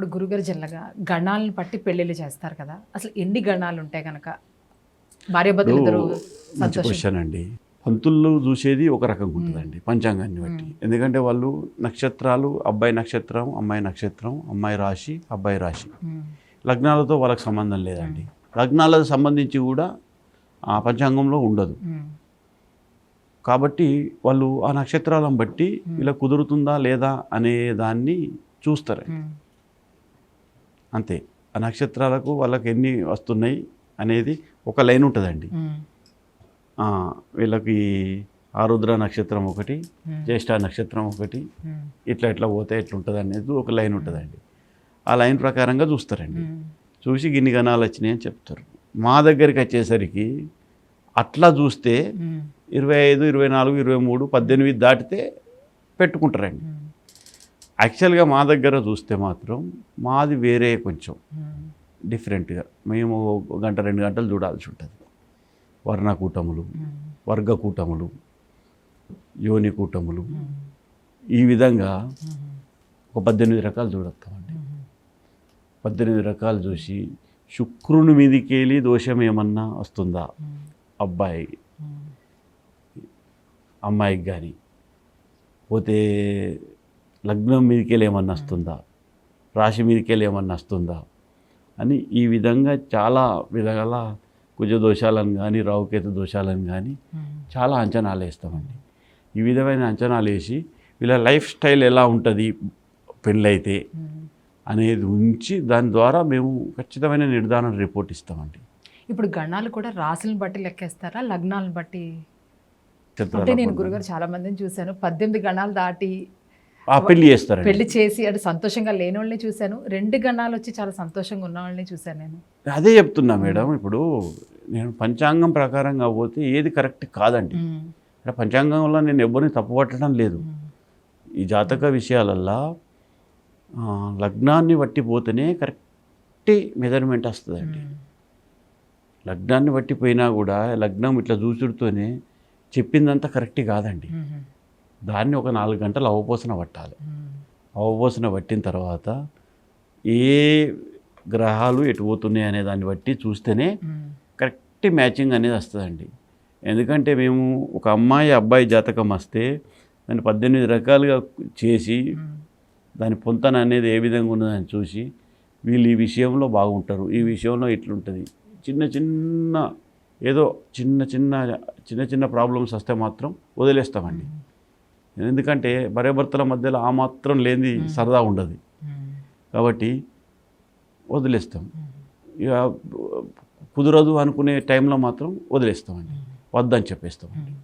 ఇప్పుడు గురుగారు జిల్లగా గణాలను బట్టి పెళ్ళిళ్ళు చేస్తారు కదా. అసలు ఎన్ని గణాలు ఉంటాయి కనుక భార్యాభర్తలు క్వశ్చన్ అండి. పంతుల్లో చూసేది ఒక రకంగా ఉంటుందండి పంచాంగాన్ని బట్టి. ఎందుకంటే వాళ్ళు నక్షత్రాలు అబ్బాయి నక్షత్రం అమ్మాయి నక్షత్రం అమ్మాయి రాశి అబ్బాయి రాశి. లగ్నాలతో వాళ్ళకి సంబంధం లేదండి. లగ్నాలకు సంబంధించి కూడా ఆ పంచాంగంలో ఉండదు. కాబట్టి వాళ్ళు ఆ నక్షత్రాలను బట్టి ఇలా కుదురుతుందా లేదా అనే దాన్ని చూస్తారు. అంతే. ఆ నక్షత్రాలకు వాళ్ళకి ఎన్ని వస్తున్నాయి అనేది ఒక లైన్ ఉంటుందండి. వీళ్ళకి ఆరుద్ర నక్షత్రం ఒకటి జ్యేష్ఠ నక్షత్రం ఒకటి ఇట్లా ఇట్లా పోతే ఎట్లుంటుంది అనేది ఒక లైన్ ఉంటుందండి. ఆ లైన్ ప్రకారంగా చూస్తారండి. చూసి గిన్ని గణాలు వచ్చినాయి అని చెప్తారు. మా దగ్గరికి వచ్చేసరికి అట్లా చూస్తే ఇరవై ఐదు ఇరవై నాలుగు ఇరవై మూడు పద్దెనిమిది దాటితే పెట్టుకుంటారండి. యాక్చువల్గా మా దగ్గర చూస్తే మాత్రం మాది వేరే కొంచెం డిఫరెంట్గా. మేము గంట రెండు గంటలు చూడాల్సి ఉంటుంది. వర్ణకూటములు వర్గకూటములు యోని కూటములు. ఈ విధంగా ఒక పద్దెనిమిది రకాలు చూడొస్తామండి పద్దెనిమిది రకాలు చూసి శుక్రుని మీదికెళ్ళి దోషం ఏమన్నా వస్తుందా? అబ్బాయి. అమ్మాయికి కానీ పోతే లగ్నం మీదకెళ్ళి ఏమన్నా వస్తుందా? రాశి మీదకెళ్ళి ఏమన్నా వస్తుందా? అని ఈ విధంగా చాలా విధాల కుజ దోషాలను కానీ రావుకేతు దోషాలను కానీ చాలా అంచనాలు వేస్తామండి. ఈ విధమైన అంచనాలు వేసి వీళ్ళ లైఫ్ స్టైల్ ఎలా ఉంటుంది పెళ్ళైతే. అనేది ఉంచి దాని ద్వారా మేము ఖచ్చితమైన నిర్ధారణ రిపోర్ట్ ఇస్తామండి. ఇప్పుడు గణాలు కూడా రాసులను బట్టి లెక్కేస్తారా? లగ్నాలను బట్టి? అంటే నేను. గురుగారు చాలా మందిని చూశాను. పద్దెనిమిది గణాలు దాటి పెళ్ళి చేస్తారండి. పెళ్ళి చేసి అంటే సంతోషంగా లేని వాళ్ళని చూశాను. రెండు గణాలు వచ్చి చాలా సంతోషంగా ఉన్న వాళ్ళని చూశాను నేను. అదే చెప్తున్నా మేడం ఇప్పుడు నేను పంచాంగం ప్రకారంగా పోతే ఏది కరెక్ట్ కాదండి. అంటే పంచాంగంలో నేను ఎవరిని తప్పుపట్టడం లేదు. ఈ జాతక విషయాలల్లో లగ్నాన్ని బట్టి పోతేనే కరెక్ట్ మెజర్మెంట్ వస్తుందండి. లగ్నాన్ని బట్టి పోయినా కూడా లగ్నం ఇట్లా చూసుడుతోనే చెప్పిందంతా కరెక్ట్ కాదండి. దాన్ని ఒక నాలుగు గంటలు అవపోసన పట్టాలి. ఉమ్, అవపోసన పట్టిన తర్వాత ఏ గ్రహాలు ఎటు పోతున్నాయి అనే దాన్ని బట్టి చూస్తేనే ఉమ్, కరెక్ట్ మ్యాచింగ్ అనేది వస్తుందండి. ఎందుకంటే మేము ఒక అమ్మాయి అబ్బాయి జాతకం వస్తే దాన్ని పద్దెనిమిది రకాలుగా చేసి ఉమ్, దాని పొంతన అనేది ఏ విధంగా ఉన్నదని చూసి వీళ్ళు ఈ విషయంలో బాగుంటారు ఈ విషయంలో ఇట్లుంటుంది. చిన్న చిన్న ఏదో చిన్న చిన్న చిన్న చిన్న ప్రాబ్లమ్స్ వస్తే మాత్రం వదిలేస్తామండి. ఎందుకంటే భార్యాభర్తల మధ్యలో ఆ మాత్రం లేని సరదా ఉండదు. కాబట్టి వదిలేస్తాం. ఇక కుదరదు అనుకునే టైంలో మాత్రం వదిలేస్తామండి. వద్దని చెప్పేస్తామండి.